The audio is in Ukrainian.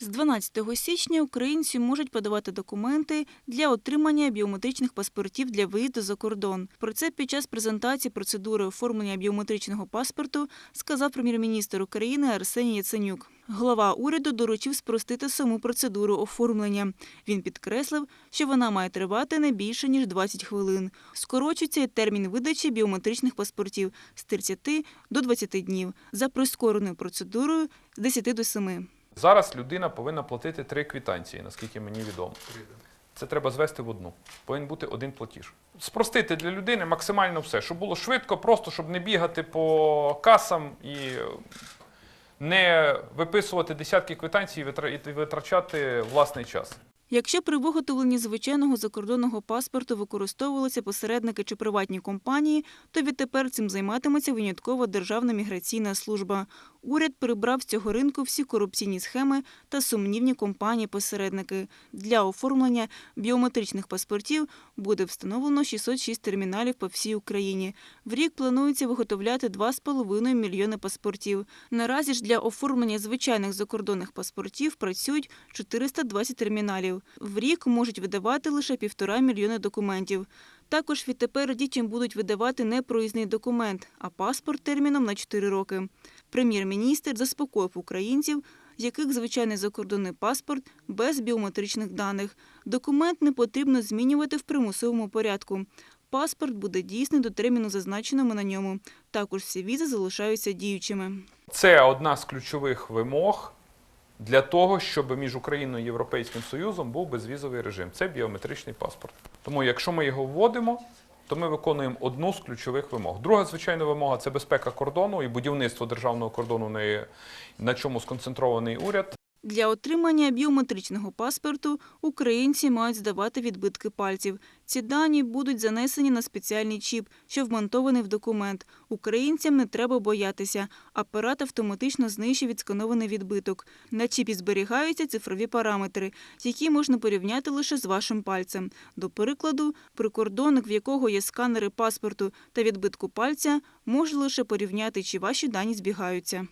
З 12 січня українці можуть подавати документи для отримання біометричних паспортів для виїзду за кордон. Про це під час презентації процедури оформлення біометричного паспорту сказав прем'єр-міністр України Арсеній Яценюк. Глава уряду доручив спростити саму процедуру оформлення. Він підкреслив, що вона має тривати не більше ніж 20 хвилин. Скорочується і термін видачі біометричних паспортів з 30 до 20 днів за прискореною процедурою з 10 до 7. Зараз людина повинна платити три квітанції, наскільки мені відомо. Це треба звести в одну. Повинен бути один платіж. Спростити для людини максимально все, щоб було швидко, просто щоб не бігати по касам і не виписувати десятки квитанцій і витрачати власний час. Якщо при виготовленні звичайного закордонного паспорту використовувалися посередники чи приватні компанії, то відтепер цим займатиметься винятково Державна міграційна служба. Уряд прибрав з цього ринку всі корупційні схеми та сумнівні компанії-посередники. Для оформлення біометричних паспортів буде встановлено 606 терміналів по всій Україні. В рік планується виготовляти 2,5 мільйони паспортів. Наразі ж для оформлення звичайних закордонних паспортів працюють 420 терміналів. В рік можуть видавати лише півтора мільйони документів. Також відтепер дітям будуть видавати не проїзний документ, а паспорт терміном на 4 роки. Прем'єр-міністр заспокоїв українців, з яких звичайний закордонний паспорт без біометричних даних. Документ не потрібно змінювати в примусовому порядку. Паспорт буде дійсний до терміну, зазначеного на ньому. Також всі візи залишаються діючими. Це одна з ключових вимог для того, щоб між Україною і Європейським Союзом був безвізовий режим. Це біометричний паспорт. Тому, якщо ми його вводимо, то ми виконуємо одну з ключових вимог. Друга, звичайна вимога це безпека кордону і будівництво державного кордону, на- чому сконцентрований уряд. Для отримання біометричного паспорту українці мають здавати відбитки пальців. Ці дані будуть занесені на спеціальний чіп, що вмонтований в документ. Українцям не треба боятися. Апарат автоматично знищить відсканований відбиток. На чіпі зберігаються цифрові параметри, які можна порівняти лише з вашим пальцем. До прикладу, прикордонник, в якого є сканери паспорту та відбитку пальця, може лише порівняти, чи ваші дані збігаються.